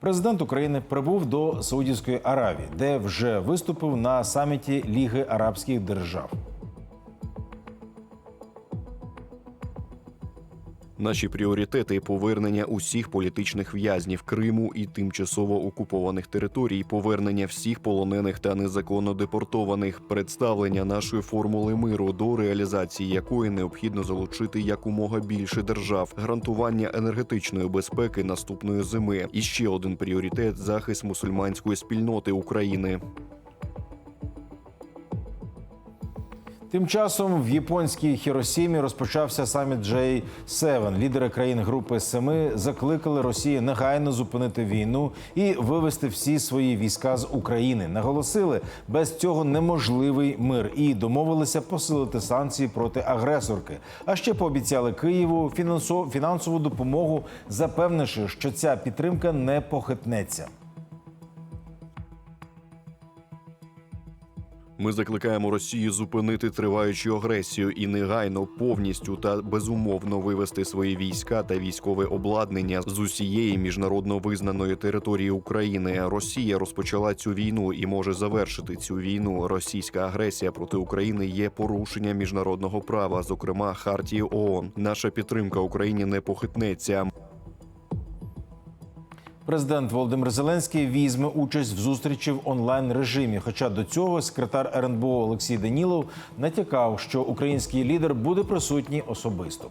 Президент України прибув до Саудівської Аравії, де вже виступив на саміті Ліги Арабських Держав. Наші пріоритети повернення усіх політичних в'язнів Криму і тимчасово окупованих територій, повернення всіх полонених та незаконно депортованих, представлення нашої формули миру, до реалізації якої необхідно залучити якомога більше держав, гарантування енергетичної безпеки наступної зими. І ще один пріоритет захист мусульманської спільноти України. Тим часом в японській Хіросімі розпочався саміт J7. Лідери країн Групи Семи закликали Росію негайно зупинити війну і вивести всі свої війська з України. Наголосили, без цього неможливий мир і домовилися посилити санкції проти агресорки. А ще пообіцяли Києву фінансо- фінансову допомогу, запевнивши, що ця підтримка не похитнеться. Ми закликаємо Росію зупинити триваючу агресію і негайно повністю та безумовно вивести свої війська та військове обладнання з усієї міжнародно визнаної території України. Росія розпочала цю війну і може завершити цю війну. Російська агресія проти України є порушенням міжнародного права, зокрема Хартії ООН. Наша підтримка Україні не похитнеться. Президент Володимир Зеленський візьме участь в зустрічі в онлайн режимі. Хоча до цього секретар РНБО Олексій Данілов натякав, що український лідер буде присутній особисто.